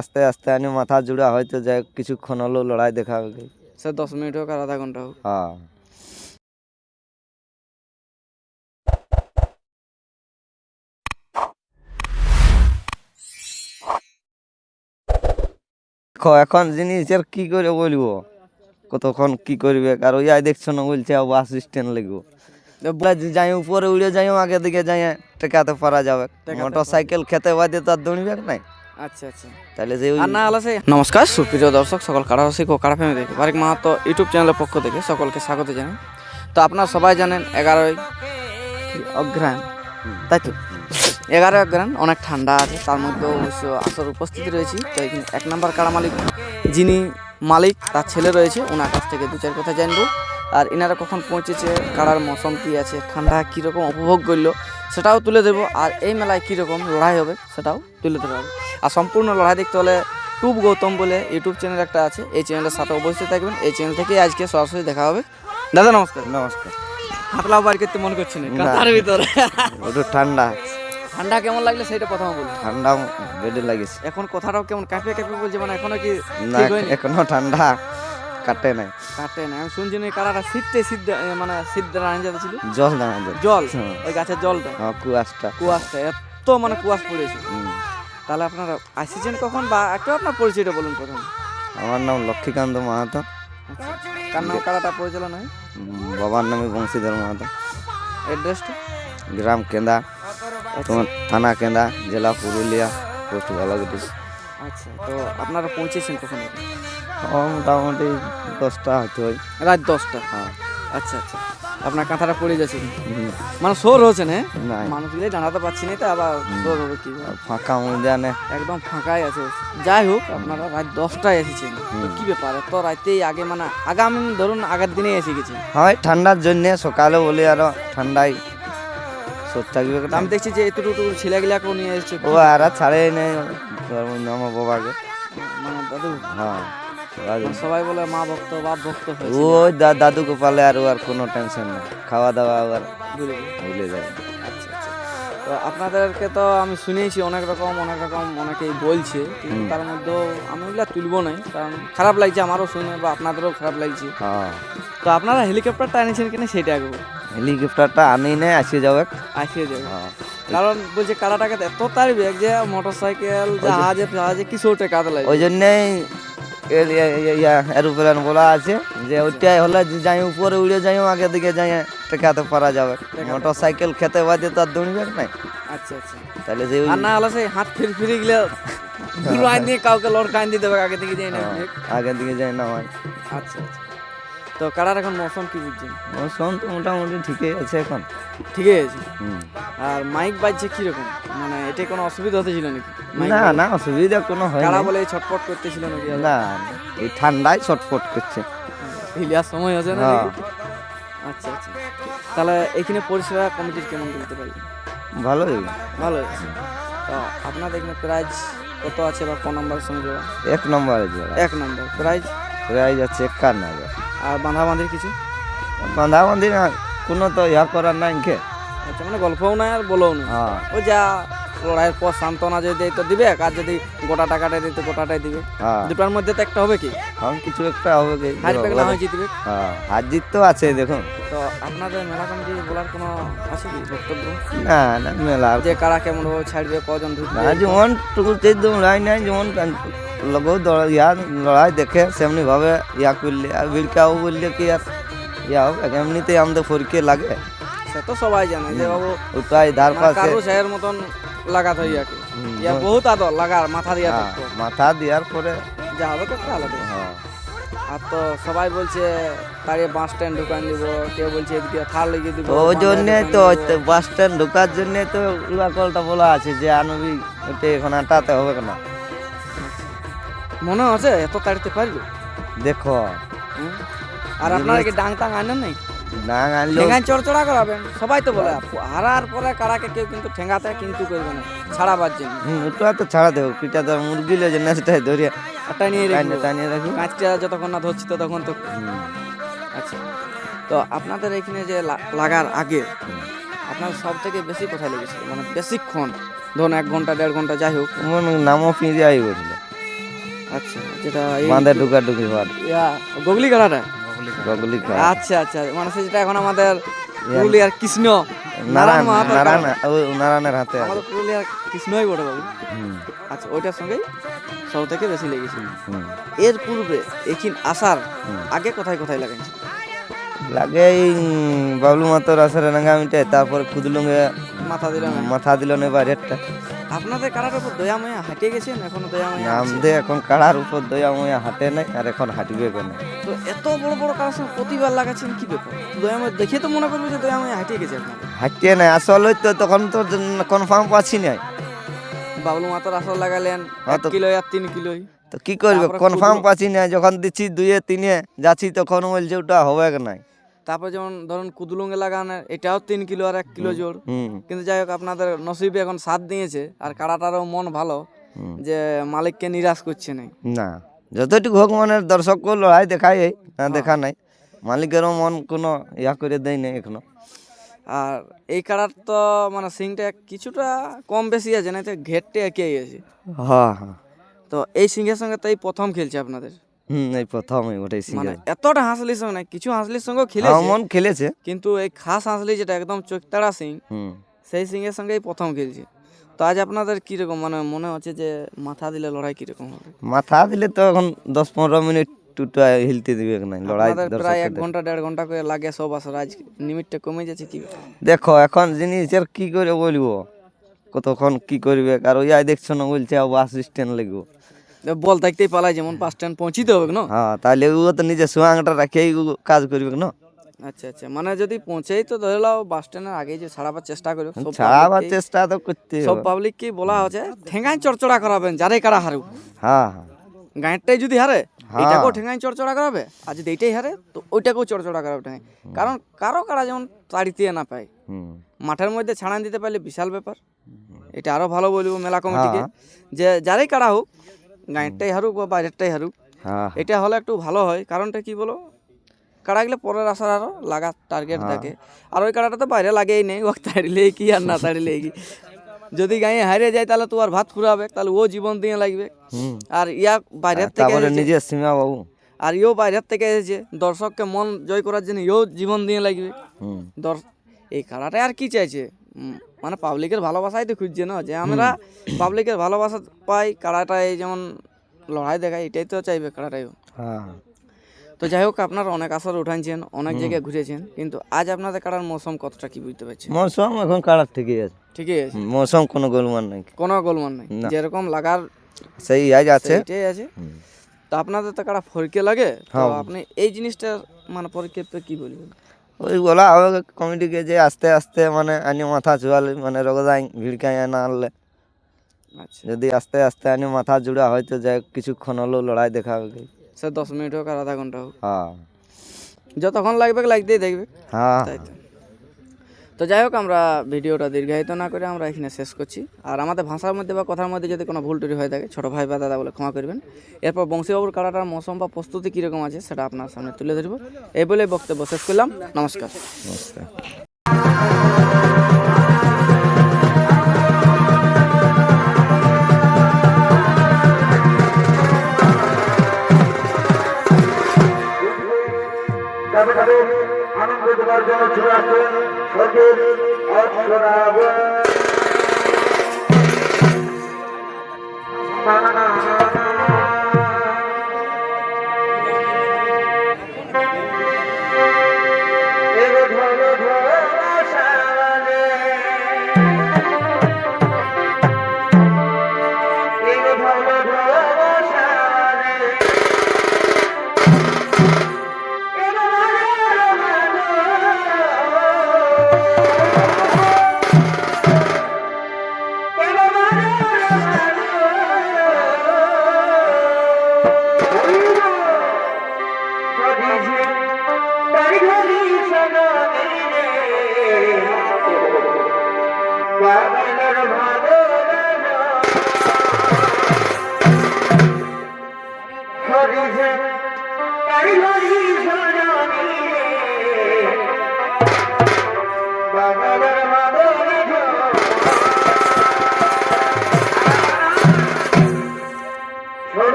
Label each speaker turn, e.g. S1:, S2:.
S1: আস্তে আস্তে আনি মাথা জুড়া হয়তো যাই কিছুক্ষণ হলো লড়াই দেখা হবে
S2: সে দশ মিনিট হোক আর আধা ঘণ্টা হোক।
S1: হ্যাঁ। দেখো, এখন জিনিসের কি করে বলব? কতক্ষণ কি করবে? আর ওই দেখছ না বলছে বাস স্ট্যান্ড লাগবো। যাই উপরে উড়ে যাই আগে দিকে যাই টেকাতে পারা যাবে। মোটর সাইকেল খেতে বাদে তো আর দৌড়বে নাই।
S2: আচ্ছা আচ্ছা।
S1: তাহলে যে
S2: আর না হলে সেই নমস্কার সুপ্রিয় দর্শক সকল কারারসিক ও কারা ফ্যামিলি থেকে বারিক মাহাতো ইউটিউব চ্যানেলের পক্ষ থেকে সকলকে স্বাগত জানাই। তো আপনারা সবাই জানেন এগারোই অগ্রহায়ণ তাই তো? এগারোই অগ্রহায়ণ অনেক ঠান্ডা আছে তার মধ্যে অবশ্য আসর উপস্থিতি রয়েছি। তো এখানে এক নম্বর কারা মালিক? যিনি মালিক তার ছেলে রয়েছে ওনার কাছ থেকে দু চার কথা জানব। আর এনারা কখন পৌঁছেছে কারার মৌসুম কী আছে ঠান্ডা কীরকম উপভোগ করল সেটাও তুলে দেবো। আর এই মেলায় কীরকম লড়াই হবে সেটাও তুলে ধরা হবে। আর সম্পূর্ণ লড়াই দেখতে হলে টুব গৌতম বলে ইউটিউব চ্যানেল একটা আছে এই চ্যানেলের সাথে অবশ্যই থাকবেন। এই চ্যানেল থেকে আজকে সরাসরি দেখা হবে। দাদা নমস্কার।
S1: নমস্কার।
S2: হাতলাও বার করতে মনে করছে না
S1: না।
S2: তার ভিতরে।
S1: একটু ঠান্ডা।
S2: ঠান্ডা কেমন লাগলে সেটা প্রথমে বলুন।
S1: ঠান্ডা বেডে লাগিয়েছে।
S2: এখন কথাটাও কেমন কাঁপিয়ে কাঁপিয়ে বলছে মানে এখনও কি
S1: না এখনও ঠান্ডা। কাটে নাই।
S2: কাটে না আমি শুনছি না কারাটা সিদ্ধে সিদ্ধ মানে সিদ্ধ রান যাতে ছিল।
S1: জল দাঁড়া জল
S2: জল ওই গাছের জলটা।
S1: হ্যাঁ কুয়াশটা।
S2: কুয়াশটা এত মানে কুয়াশ পড়েছে। তাহলে আপনারা আসিছেন কখন বা একটু আপনার পরিচয়টা বলুন প্রথম।
S1: আমার নাম লক্ষ্মীকান্ত মাহাতো।
S2: আচ্ছা কার নাম কারাটা পরিচালনা হয়?
S1: বাবার নামে বংশীধর মাহাতো।
S2: অ্যাড্রেসটা?
S1: গ্রাম কেন্দা তোমার থানা কেন্দা জেলা পুরুলিয়া পোস্ট বালাগুটি
S2: আচ্ছা তো আপনারা পৌঁছেছেন কখন?
S1: মোটামুটি দশটা হতে হয়।
S2: রাত দশটা?
S1: হ্যাঁ।
S2: আচ্ছা আচ্ছা। আপনার কাঁথাটা পড়ে যাচ্ছে মানে শোর হচ্ছে না?
S1: নাই।
S2: মানুষগুলো জানাতে পারছি না তো আবার শোর হবে কি
S1: ফাঁকা ময়দানে
S2: একদম ফাঁকাই আছে। যাই হোক আপনারা রাত দশটায় এসেছেন। কি ব্যাপার? তো রাতেই আগে মানে আগামী ধরুন আগের দিনে এসে গেছি।
S1: হয় ঠান্ডার জন্যে সকালে বলি আরও ঠান্ডায় সব থাকবে
S2: আমি দেখছি যে এতটুকু ছেলেগুলাকেও নিয়ে এসেছে।
S1: ও আর ছাড়ে নেই। আমার বাবাকে।
S2: মানে দাদু।
S1: হ্যাঁ।
S2: মানে সবাই বলে মা ভক্ত বাপ ভক্ত
S1: ওই দা- দাদুকে পালে আর আর কোনো টেনশন নেই। খাওয়া দাওয়া আবার ভুলে যায়।
S2: আচ্ছা আচ্ছা। তো আপনাদেরকে তো আমি শুনেছি অনেক রকম অনেক রকম অনেকেই বলছে। কিন্তু তার মধ্যেও আমি ওগুলা তুলবো নাই কারণ খারাপ লাগছে আমারও শুনে বা আপনাদেরও খারাপ লাগছে।
S1: হ্যাঁ।
S2: তো আপনারা হেলিকপ্টারটা এনেছেন কিনা সেটা আগে
S1: হেলিকপ্টারটা আনি নেই আসিয়ে যাবে
S2: আসিয়ে যাবে।
S1: হ্যাঁ।
S2: কারণ বলছে কারাটাকে এত তারবে যে মোটর সাইকেল জাহাজে জাহাজে কিছু টাকা লাগে
S1: ওই জন্যেই এরোপ্লেন বলা আছে যে ওইটাই হলে যে যাই উপরে উড়ে যাই আগে দিকে যাই টেকাতে পারা যাবে। মোটর সাইকেল খেতে বাদে তো আর দৌড়বে নাই।
S2: আচ্ছা আচ্ছা।
S1: তাহলে যে
S2: না হলে সেই হাত ফির ফিরে গেলে দূর আইন দিয়ে কাউকে লড়কাইন দিতে হবে আগে থেকে যাই না।
S1: হ্যাঁ, আগে দিকে যাই না হয়।
S2: আচ্ছা আচ্ছা। তো কারার এখন মৌসুম কি বুঝছেন?
S1: মৌসুম তো মোটামুটি ঠিকই আছে এখন।
S2: ঠিকই আছে।
S1: হুম।
S2: আর মাইক বাজছে কীরকম? মানে এটা কোনো অসুবিধা হতেছিল নাকি?
S1: না না অসুবিধা কোনো হয়
S2: কারা বলে ছটফট করতেছিল নাকি?
S1: না এই ঠান্ডায় ছটফট করছে।
S2: হিলিয়ার সময় আছে না
S1: হ্যাঁ।
S2: আচ্ছা আচ্ছা। তাহলে এখানে পরিষেবা কমিটির কেমন বলতে পারি
S1: ভালোই
S2: ভালো আছে তো আপনাদের এখানে প্রাইজ কত আছে বা কোন নাম্বারের সঙ্গে
S1: এক নম্বরে
S2: এক নাম্বার। প্রাইজ?
S1: প্রায় যাচ্ছে একান্ন হাজার।
S2: আর বাঁধা বাঁধাবাঁধির কিছু?
S1: বাঁধা বাঁধি না কোনো তো ইয়া করার নাই কে
S2: আচ্ছা মানে গল্পও নাই আর বলেও না
S1: হ্যাঁ।
S2: ওই যা লড়াইয়ের পর সান্ত্বনা যদি দেয় তো দিবে আর যদি গোটা টাকাটা দিতে গোটাটাই দিবে
S1: হ্যাঁ।
S2: দুটার মধ্যে তো একটা হবে কি?
S1: এখন কিছু একটা হবে কি?
S2: হার পেক না হয় জিতবে?
S1: হ্যাঁ হার জিত তো আছে দেখুন।
S2: তো আপনাদের মেলা কমিটি বলার কোনো আছে কি বক্তব্য?
S1: না না মেলা।
S2: যে কারা কেমন ছাড়বে কজন ঢুকবে
S1: যেমন টুকু তেজ লড়াই নাই যেমন লগেও দৌড়া- ইয়া লড়াই দেখে সেমনি ভাবে ইয়া করলে আর ভিড়কাও বললে কি আর ইয়া হবে এমনিতেই আমাদের পরীক্ষা লাগে
S2: সে তো সবাই জানে যে বাবু
S1: ওটাই ধার পাশে
S2: সাহের মতন লাগাত হয় ইয়াকে ইয়া বহুত আদর লাগার মাথা দিয়া
S1: মাথা দেওয়ার পরে
S2: যা হবে তো আলাদা
S1: হ্যাঁ
S2: আর তো সবাই বলছে তারে বাস স্ট্যান্ড ঢুকান দিব কেউ বলছে এদিকে থার লাগিয়ে দিব
S1: ওই জন্যে তো বাস স্ট্যান্ড ঢোকার জন্যে তো কলটা বলা আছে যে আনবি এখন আটাতে হবে না
S2: মনে আছে? এত তাড়িতে পারবে?
S1: দেখো।
S2: আর আপনারা কি ডাং টাং আনেন নাই?
S1: না আনলো।
S2: ঠেঙ্গায় চড়চড়া করাবেন? সবাই তো বলে হারার পরে কারাকে কেউ কিন্তু ঠেঙ্গাতে কিন্তু করবে না। ছাড়াবার জন্য
S1: ওটা তো ছাড়া দেবো। পিটা তো মুরগি লে যে নেসটাই ধরিয়া
S2: একটা নিয়ে রেখে
S1: টানিয়ে রাখব।
S2: কাঁচটা যতক্ষণ না ধরছি ততক্ষণ তো আচ্ছা। তো আপনাদের এখানে যে লাগার আগে আপনার সব থেকে বেশি কোথায় লেগেছিল? মানে বেশিক্ষণ ধরুন এক ঘণ্টা দেড় ঘণ্টা যাই হোক।
S1: নামও ফিরে আই বলছিল
S2: আচ্ছা যেটা এই
S1: বাঁধে ঢুকা ঢুকি হওয়ার
S2: ইয়া গগলি কাড়াটা
S1: গগলি
S2: আচ্ছা আচ্ছা মানে যেটা এখন আমাদের পুরুলিয়ার কৃষ্ণ নারায়ণ
S1: নারায়ণ ও নারায়ণের হাতে।
S2: আমাদের পুরুলিয়ার কৃষ্ণই বটে বাবু। আচ্ছা ওইটার সঙ্গেই সব থেকে বেশি লেগেছে। এর পূর্বে এখিন আসার আগে কোথায় কোথায় লাগাইছে
S1: লাগে এই বাবলু মাতর আসরে রাঙ্গামিটে তারপরে কুদলুঙ্গে
S2: মাথা দিল না।
S1: মাথা দিল না বাইরেরটা
S2: আপনাদের কারার উপর দয়াময়া হাঁটিয়ে গেছেন এখনও দয়াময়া।
S1: নামদে এখন কাড়ার উপর দয়াময়া হাঁটে নাই আর এখন হাঁটবে কেন?
S2: তো এত বড় বড় কারার সঙ্গে প্রতিবার লাগাচ্ছেন কি ব্যাপার? দয়াময় দেখে তো মনে করবে যে দয়াময়া হাঁটিয়ে গেছে আপনাদের
S1: হাঁটতে নাই আসলে তো তখন তো কনফার্ম পাচ্ছি নাই।
S2: বাবলু মাতার আসল লাগালেন
S1: হ্যাঁ
S2: এক কিলো আর তিন কিলোই
S1: তো কি করবে? কনফার্ম পাচ্ছি না যখন দিচ্ছি দুইয়ে তিনে যাচ্ছি তখন বলছে ওটা হবে নাই?
S2: তারপর যেমন ধরুন কুদুলুঙ্গে লাগানো এটাও তিন কিলো আর এক কিলো জোর কিন্তু যাই হোক আপনাদের নসিবে এখন সাথ দিয়েছে আর কারাটারও মন ভালো। যে মালিককে নিরাশ করছে না
S1: না যতটুকু হোক মানে দর্শককে লড়াই দেখাই না দেখা নাই। মালিকেরও মন কোনো ইয়া করে দেয় নাই এখনও।
S2: আর এই কারার তো মানে সিংটা কিছুটা কম বেশি আছে না তো ঘেরটে একে গেছে।
S1: হ্যাঁ হ্যাঁ।
S2: তো এই সিংহের সঙ্গে তো এই প্রথম খেলছে আপনাদের?
S1: হুম এই প্রথমই ওটাই
S2: মানে এতটা হাঁসলির সঙ্গে না কিছু হাঁসলির সঙ্গেও খেলেছে।
S1: মন খেলেছে।
S2: কিন্তু এই খাস হাঁসলি যেটা একদম চোখতাড়া সিং
S1: হুম।
S2: সেই সিংহের সঙ্গেই প্রথম খেলছে। তো আজ আপনাদের কীরকম মানে মনে হচ্ছে যে মাথা দিলে লড়াই কীরকম হবে?
S1: মাথা দিলে তো এখন দশ পনেরো মিনিট টুটা হিলতে দিবে নাই লড়াই
S2: প্রায় এক ঘণ্টা দেড় ঘণ্টা করে লাগে সব আসর আজ লিমিটটা কমে যাচ্ছে কি?
S1: দেখো এখন জিনিসের কি করে বলব? কতক্ষণ কি করবে? আর ওই দেখছ না বলছে বাস স্ট্যান্ড লাগবো।
S2: বল থাকতেই পালাই যেমন পাঁচ স্ট্যান্ড পৌঁছিতে হবে না?
S1: হ্যাঁ তাহলে ও তো নিজে সোয়াংটা রাখেই কাজ করবে না?
S2: আচ্ছা আচ্ছা মানে যদি পৌঁছেই তো ধরে লাও বাস স্ট্যান্ডের আগে যে ছাড়াবার চেষ্টা করবে
S1: ছাড়াবার চেষ্টা তো করতে
S2: সব
S1: হবে।
S2: পাবলিককেই বলা হচ্ছে ঠেঙ্গাই চড়চড়া করাবেন যারে কারা হারুক
S1: হ্যাঁ হ্যাঁ।
S2: গাঁটটাই যদি হারে
S1: হ্যাঁ।
S2: এটাকেও ঠেঙ্গাই চড়চড়া করাবে আর যদি এইটাই হারে তো ওইটাকেও চড়চড়া করাবে ঠেঙ্গাই কারণ কারও কারা যেমন তাড়িতে না পায় মাঠের মধ্যে ছাড়ান দিতে পারলে বিশাল ব্যাপার। এটা আরও ভালো বলব মেলা কমিটিকে
S1: হ্যাঁ।
S2: যে যারাই কারা হোক গাঁটটাই হারুক বা বাইরেরটাই হারুক
S1: হ্যাঁ
S2: এটা হলে একটু ভালো হয়। কারণটা কি বলো? কাড়া গেলে পরের আসার আরও লাগা টার্গেট
S1: হ্যাঁ।
S2: থাকে। আর ওই কাড়াটা তো বাইরে লাগেই নেই ও তাড়িলে কি আর না তাড়িলে কি? যদি গাঁয়ে হারিয়ে যায় তাহলে তো আর ভাত ফুরাবে তাহলে ও জীবন দিয়ে লাগবে। আর ইয়া বাইরের থেকে
S1: নিজের সীমা বাবু।
S2: আর ইও বাইরের থেকে এসেছে। দর্শককে মন জয় করার জন্য ইও জীবন দিয়ে লাগবে। এই খেলাটাই আর কি চাইছে? মানে পাবলিকের ভালোবাসাই তো খুঁজছে না যে আমরা পাবলিকের ভালোবাসা পাই কাড়াটাই যেমন লড়াই দেখাই এটাই তো চাইবে কাড়াটাইও
S1: হ্যাঁ।
S2: তো যাই হোক আপনারা অনেক আসর উঠাইছেন অনেক জায়গায় ঘুরেছেন কিন্তু আজ আপনাদের কাড়ার মৌসুম কতটা কি বুঝতে পারছেন?
S1: মৌসুম এখন কাড়ার ঠিকই আছে।
S2: ঠিকই আছে?
S1: মৌসুম কোনো গোলমাল নাই।
S2: কোনো গোলমান নাই। যেরকম লাগার
S1: সেই আজ আছে।
S2: সেইটাই আছে। তো আপনাদের তো কাড়া ফরকে লাগে? তো
S1: হ্যাঁ।
S2: আপনি এই জিনিসটা মানে পরিক্ষেপে কি বলবেন?
S1: ওই বলা হবে কমিটিকে যে আস্তে আস্তে মানে আনি মাথা চুয়ালে মানে রোগ রগদাই ভিড়কাই না আনলে।
S2: আচ্ছা।
S1: যদি আস্তে আস্তে আনি মাথা জুড়া হয়তো যাই কিছুক্ষণ হলেও লড়াই দেখা হবে।
S2: সে দশ মিনিট হোক আর আধা ঘণ্টা হোক।
S1: হ্যাঁ।
S2: যতক্ষণ লাগবে লাগতেই দেখবে।
S1: হ্যাঁ।
S2: তো যাই হোক আমরা ভিডিওটা দীর্ঘায়িত না করে আমরা এখানে শেষ করছি। আর আমাদের ভাষার মধ্যে বা কথার মধ্যে যদি কোনো ভুল টুরি হয়ে থাকে ছোটো ভাই বা দাদা বলে ক্ষমা করবেন। এরপর বংশীবাবুর কাড়াটার মৌসুম বা প্রস্তুতি কীরকম আছে সেটা আপনার সামনে তুলে ধরবো। এই বলে বক্তব্য শেষ করলাম। নমস্কার।
S1: নমস্কার।
S3: আনন্দ দেওয়ার জন্য চলে আসেন। সচিব অক্ষরাব